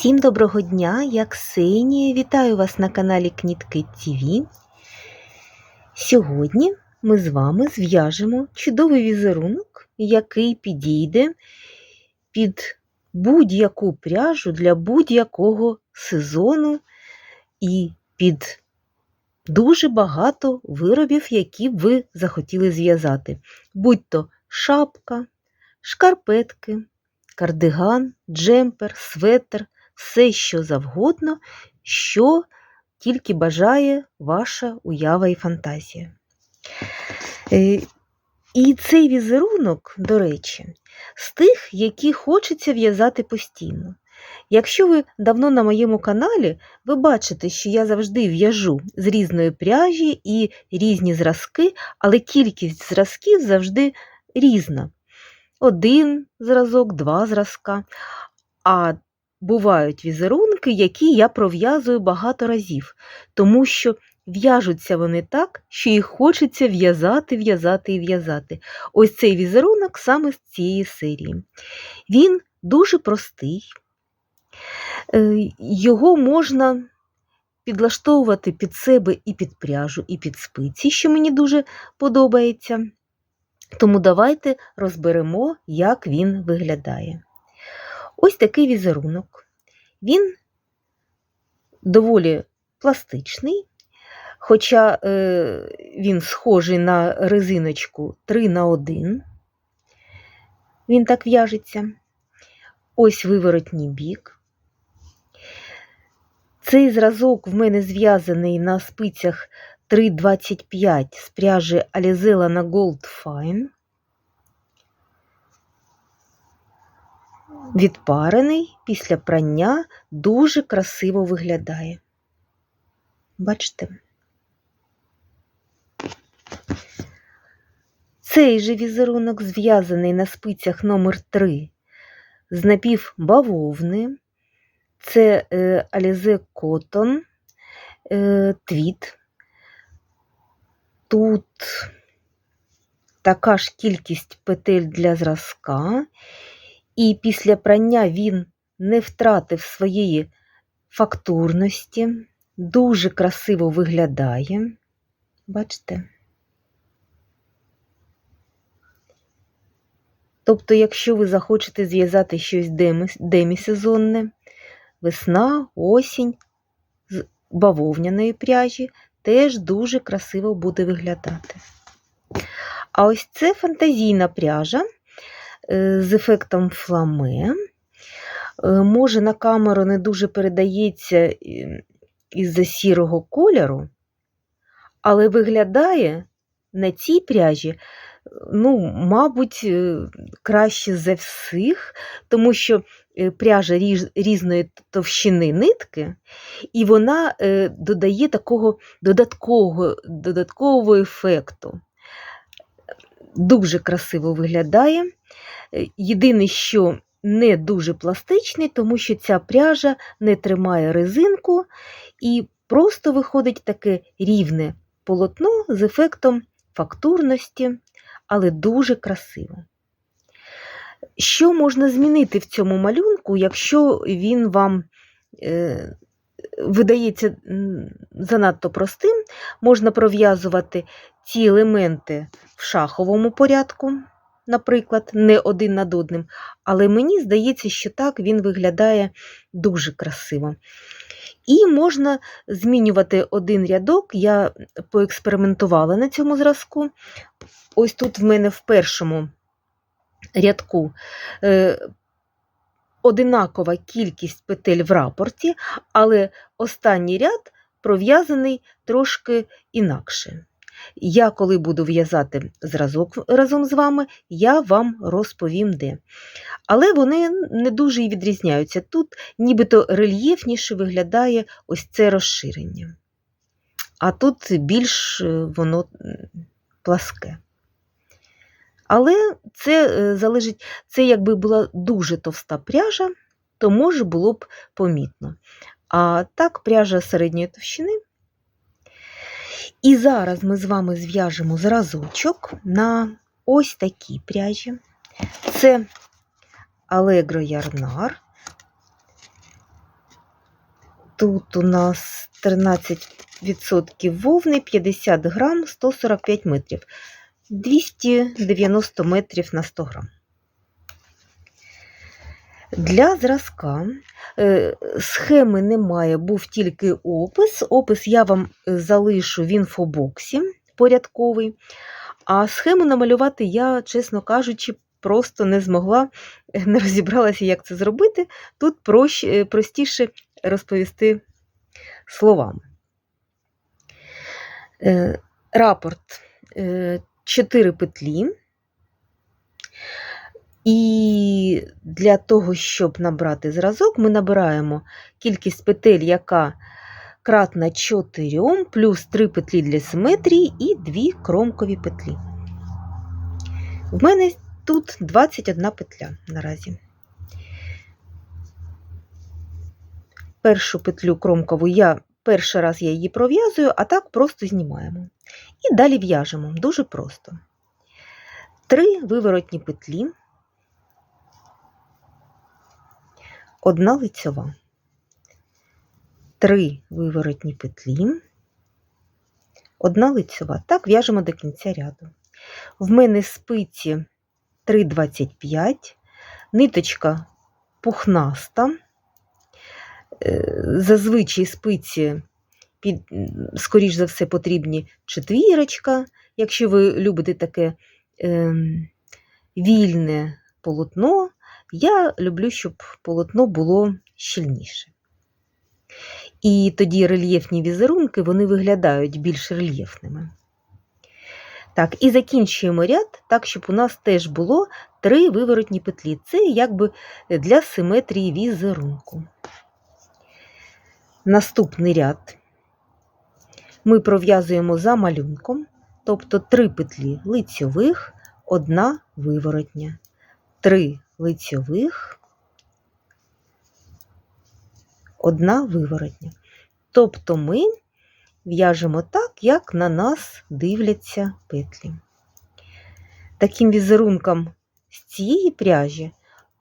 Всім доброго дня, я Ксенія. Вітаю вас на каналі Кнітки ТВ. Сьогодні ми з вами зв'яжемо чудовий візерунок, який підійде під будь-яку пряжу для будь-якого сезону і під дуже багато виробів, які ви захотіли зв'язати. Будь-то шапка, шкарпетки, кардиган, джемпер, светр, все що завгодно, що тільки бажає ваша уява і фантазія. Е, І цей візерунок, до речі, з тих, які хочеться в'язати постійно. Якщо ви давно на моєму каналі, ви бачите, що я завжди в'яжу з різної пряжі і різні зразки, але кількість зразків завжди різна. Один зразок, два зразка. А бувають візерунки, які я пров'язую багато разів, тому що в'яжуться вони так, що їх хочеться в'язати, в'язати і в'язати. Ось цей візерунок саме з цієї серії. Він дуже простий, Е, його можна підлаштовувати під себе і під пряжу, і під спиці, що мені дуже подобається. Тому давайте розберемо, як він виглядає. Ось такий візерунок. Він доволі пластичний, хоча е, він схожий на резиночку 3 на 1. Він так в'яжеться. Ось виворотній бік. Цей зразок в мене зв'язаний на спицях 3,25 з пряжі Alizella на Gold Fine. Відпарений після прання дуже красиво виглядає. Бачите? Цей же візерунок зв'язаний на спицях номер 3 з напівбавовни. Це е, Alize Cotton е, твіт. Тут така ж кількість петель для зразка, і після прання він не втратив своєї фактурності, дуже красиво виглядає. Бачите? Тобто, якщо ви захочете зв'язати щось демісезонне, весна, осінь з бавовняної пряжі теж дуже красиво буде виглядати. А ось це фантазійна пряжа з ефектом фламе. Е, може, на камеру не дуже передається е, із-за сірого кольору, але виглядає на цій пряжі, ну, мабуть, краще за всіх, тому що пряжа різної товщини нитки, і вона додає такого додаткового, додаткового ефекту. Дуже красиво виглядає. Єдине, що не дуже пластичний, тому що ця пряжа не тримає резинку і просто виходить таке рівне полотно з ефектом фактурності, але дуже красиво. Що можна змінити в цьому малюнку, якщо він вам е, видається занадто простим, можна пров'язувати ці елементи в шаховому порядку, наприклад, не один над одним, але мені здається, що так він виглядає дуже красиво. І можна змінювати один рядок, я поекспериментувала на цьому зразку. Ось тут в мене в першому рядку е, одинакова кількість петель в рапорті, але останній ряд пров'язаний трошки інакше. Я, коли буду в'язати зразок разом з вами, я вам розповім де. Але вони не дуже і відрізняються. Тут нібито рельєфніше виглядає ось це розширення. А тут більш е, воно пласке. Але це е, залежить, це якби була дуже товста пряжа, то може було б помітно. А так, пряжа середньої товщини. І зараз ми з вами зв'яжемо зразочок на ось такій пряжі. Це Allegro Yarnar. Тут у нас 13% вовни, 50 грам, 145 метрів. 290 метрів на 100 грам. Для зразка е, схеми немає, був тільки опис. Опис я вам е, залишу в інфобоксі порядковий. А схему намалювати я, чесно кажучи, просто не змогла, не розібралася, як це зробити. Тут е, простіше розповісти словами. Е, Рапорт е, 4 петлі. І для того, щоб набрати зразок, ми набираємо кількість петель, яка кратна 4, плюс 3 петлі для симетрії і 2 кромкові петлі. В мене тут 21 петля наразі. Першу петлю кромкову я перший раз я її пров'язую, а так просто знімаємо. І далі в'яжемо дуже просто. Три виворотні петлі, одна лицьова, три виворотні петлі, одна лицьова. Так в'яжемо до кінця ряду. В мене спиці 3,25, ниточка пухнаста. Е, Зазвичай спиці, скоріш за все, потрібні четвірочка, якщо ви любите таке е, вільне полотно, я люблю, щоб полотно було щільніше. І тоді рельєфні візерунки вони виглядають більш рельєфними. Так, і закінчуємо ряд так, щоб у нас теж було три виворотні петлі. Це якби для симетрії візерунку. Наступний ряд ми пров'язуємо за малюнком, тобто три петлі лицьових, одна виворотня, три лицьових, одна виворотня. Тобто ми в'яжемо так, як на нас дивляться петлі. Таким візерунком з цієї пряжі,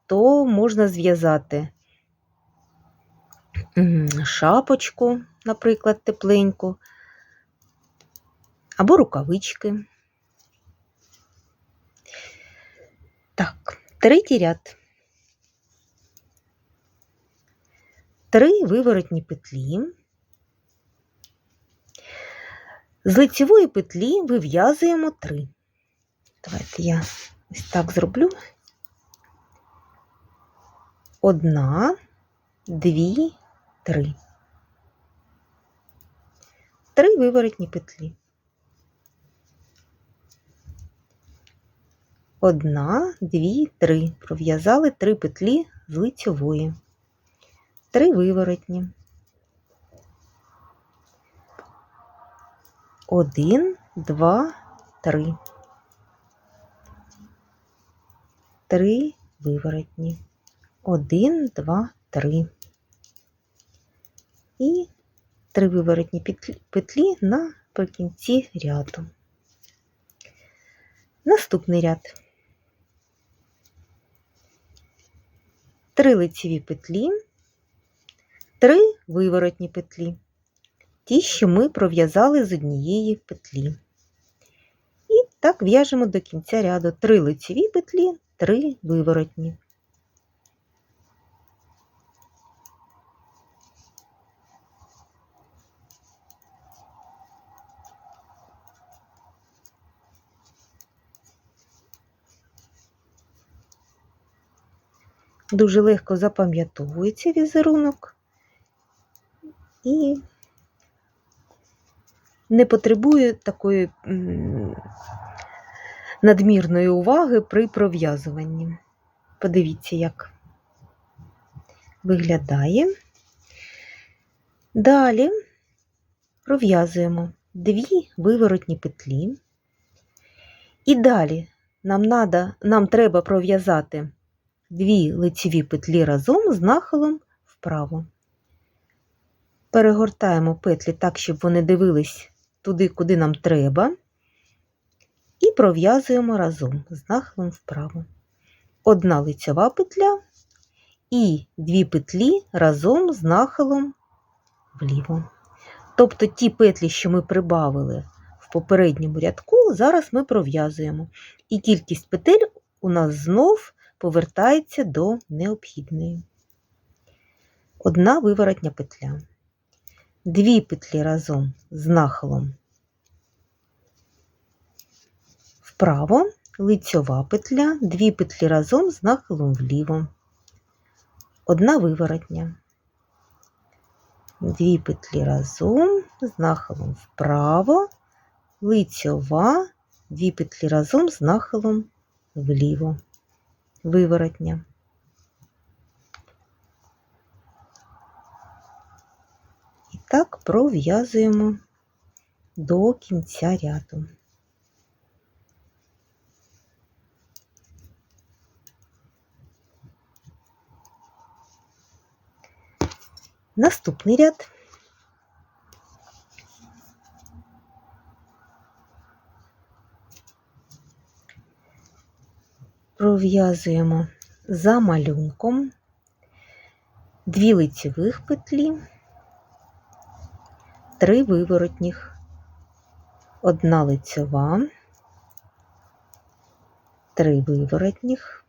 то можна зв'язати шапочку, наприклад, тепленьку, або рукавички. Так, третій ряд. Три виворотні петлі. З лицевої петлі вив'язуємо три. Давайте я ось так зроблю. Одна, дві, три. Три виворотні петлі. Одна, дві, три. Пров'язали три петлі з лицьової. Три виворотні. Один, два, три. Три виворотні. Один, два, три. І три виворотні петлі наприкінці ряду. Наступний ряд. Три лицеві петлі, три виворотні петлі ті, що ми пров'язали з однієї петлі. І так в'яжемо до кінця ряду три лицеві петлі, три виворотні. Дуже легко запам'ятовується візерунок і не потребує такої надмірної уваги при пров'язуванні. Подивіться, як виглядає. Далі пров'язуємо дві виворотні петлі. І далі нам, надо, нам треба пров'язати дві лицеві петлі разом з нахилом вправо. Перегортаємо петлі так, щоб вони дивились туди, куди нам треба, і пров'язуємо разом з нахилом вправо. Одна лицьова петля і дві петлі разом з нахилом вліво. Тобто ті петлі, що ми прибавили в попередньому рядку, зараз ми пров'язуємо. І кількість петель у нас знов повертається до необхідної. Одна виворотня петля. Дві петлі разом з нахилом вправо, лицьова петля, дві петлі разом з нахилом вліво. Одна виворотня. Дві петлі разом з нахилом вправо, лицьова, дві петлі разом з нахилом вліво. Виворотня. І так пров'язуємо до кінця ряду. Наступний ряд. Пров'язуємо за малюнком дві лицевих петлі, три виворотніх, одна лицьова, три виворотніх,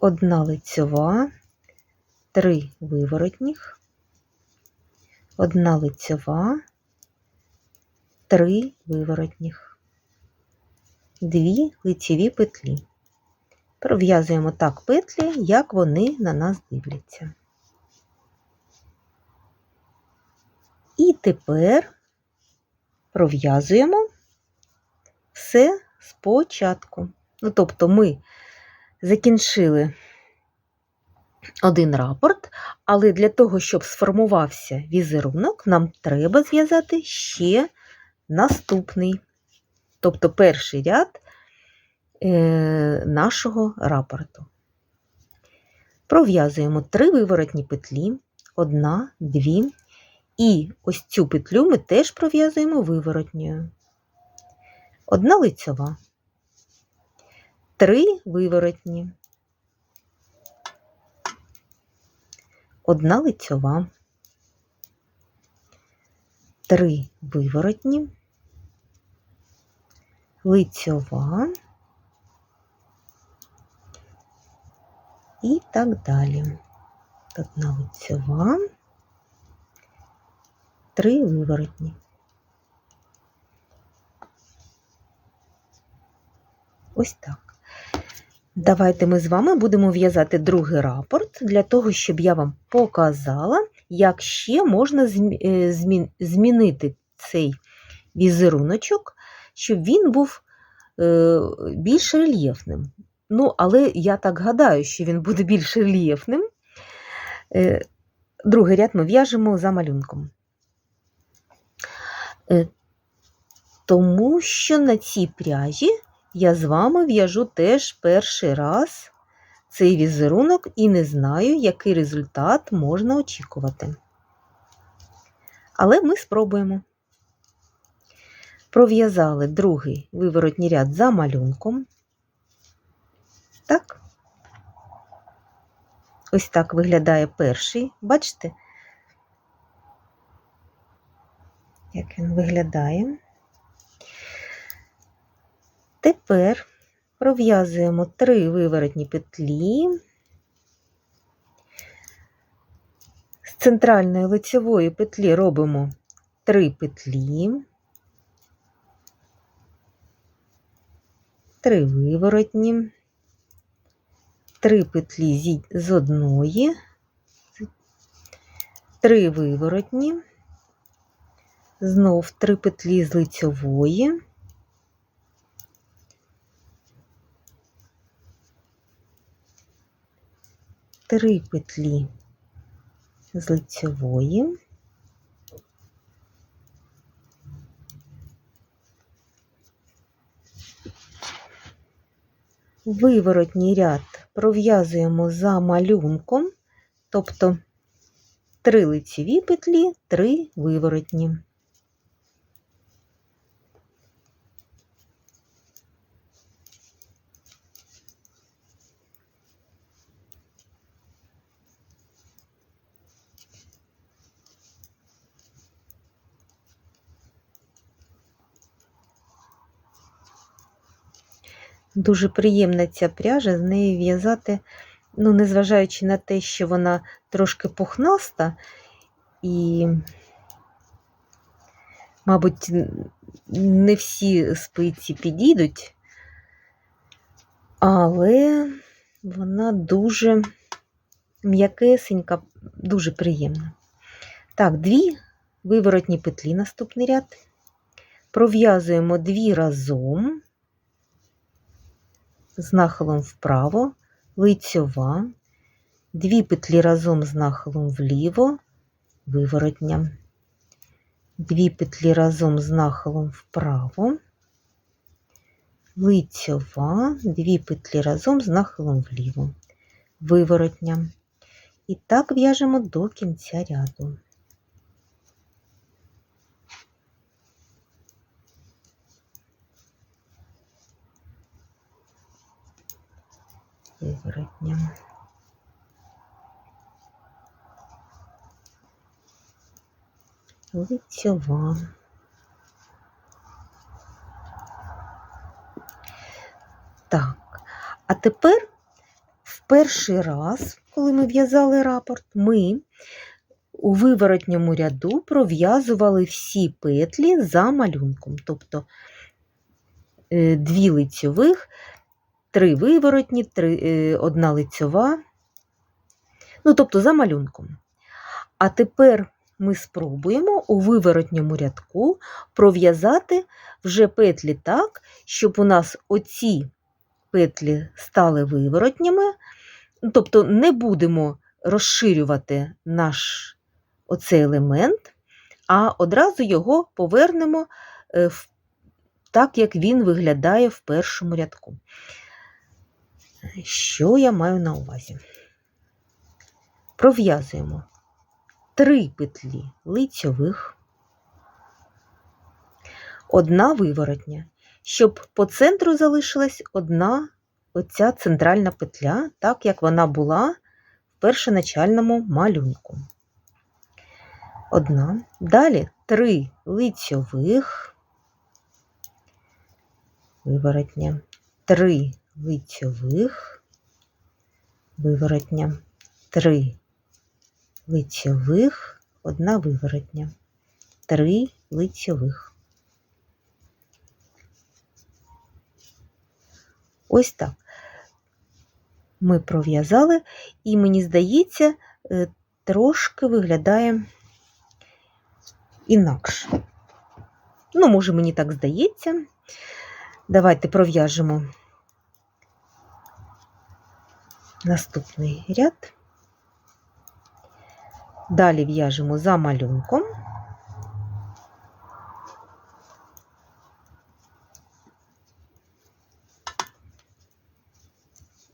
одна лицьова, три виворотніх, одна лицьова, три виворотніх, дві лицеві петлі. Пров'язуємо так петлі, як вони на нас дивляться. І тепер пров'язуємо все спочатку. Ну, тобто ми закінчили один рапорт, але для того, щоб сформувався візерунок, нам треба зв'язати ще наступний, тобто перший ряд е, нашого рапорту. Пров'язуємо три виворотні петлі, одна, дві, і ось цю петлю ми теж пров'язуємо виворотньою. Одна лицьова, три виворотні, одна лицьова, три виворотні, лицьова і так далі. Одна лицьова, три виворотні. Ось так. Давайте ми з вами будемо в'язати другий рапорт для того, щоб я вам показала, як ще можна е, змінити цей візеруночок, щоб він був е, більш рельєфним. Ну, але я так гадаю, що він буде більш рельєфним. Е, другий ряд ми в'яжемо за малюнком. Тому що на цій пряжі я з вами в'яжу теж перший раз цей візерунок і не знаю, який результат можна очікувати. Але ми спробуємо. Пров'язали другий виворотній ряд за малюнком. Так. Ось так виглядає перший. Бачите, як він виглядає. Тепер пров'язуємо три виворотні петлі. З центральної лицевої петлі робимо три петлі, три виворотні, три петлі з одної, три виворотні, знов три петлі з лицьової, три петлі з лицевої, виворотній ряд пров'язуємо за малюнком, тобто три лицеві петлі, три виворотні. Дуже приємна ця пряжа, з нею в'язати, ну, незважаючи на те, що вона трошки пухнаста і, мабуть, не всі спиці підійдуть, але вона дуже м'якесенька, дуже приємна. Так, дві виворотні петлі, наступний ряд. Пров'язуємо дві разом з нахилом вправо, лицьова, дві петлі разом з нахилом вліво, виворотня, дві петлі разом з нахилом вправо, лицьова, дві петлі разом з нахилом вліво, виворотня. І так в'яжемо до кінця ряду. Виворотня. Лицьова. Так, а тепер в перший раз, коли ми в'язали рапорт, ми у виворотньому ряду пров'язували всі петлі за малюнком, тобто е, дві лицьових, три виворотні, три, е, одна лицьова, ну, тобто за малюнком. А тепер ми спробуємо у виворотньому рядку пров'язати вже петлі так, щоб у нас оці петлі стали виворотніми, тобто не будемо розширювати наш оцей елемент, а одразу його повернемо е, в- так, як він виглядає в першому рядку. Що я маю на увазі? Пров'язуємо три петлі лицьових, одна виворотня, щоб по центру залишилась одна оця центральна петля, так як вона була в першоначальному малюнку. Одна. Далі три лицьових, виворотня, три лицьових, виворотня, три лицьових, одна виворотня, три лицьових. Ось так. Ми пров'язали, і мені здається, е, трошки виглядає інакше. Ну, може, мені так здається. Давайте пров'яжемо наступний ряд. Далі в'яжемо за малюнком.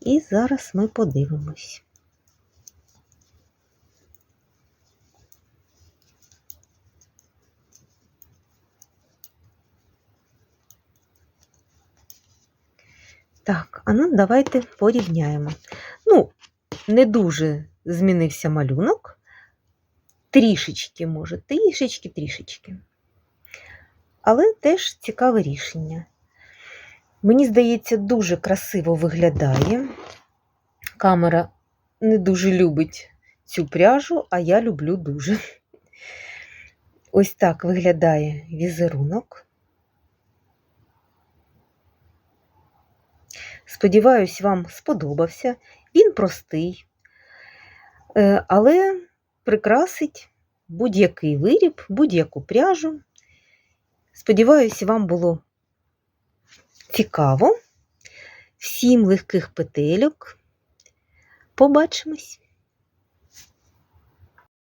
І зараз ми подивимось. Так, а ну давайте порівняємо. Ну, не дуже змінився малюнок. Трішечки, може, трішечки, трішечки. Але теж цікаве рішення. Мені здається, дуже красиво виглядає. Камера не дуже любить цю пряжу, а я люблю дуже. Ось так виглядає візерунок. Сподіваюсь, вам сподобався. Він простий, е, але прикрасить будь-який виріб, будь-яку пряжу. Сподіваюсь, вам було цікаво. Всім легких петельок. Побачимось!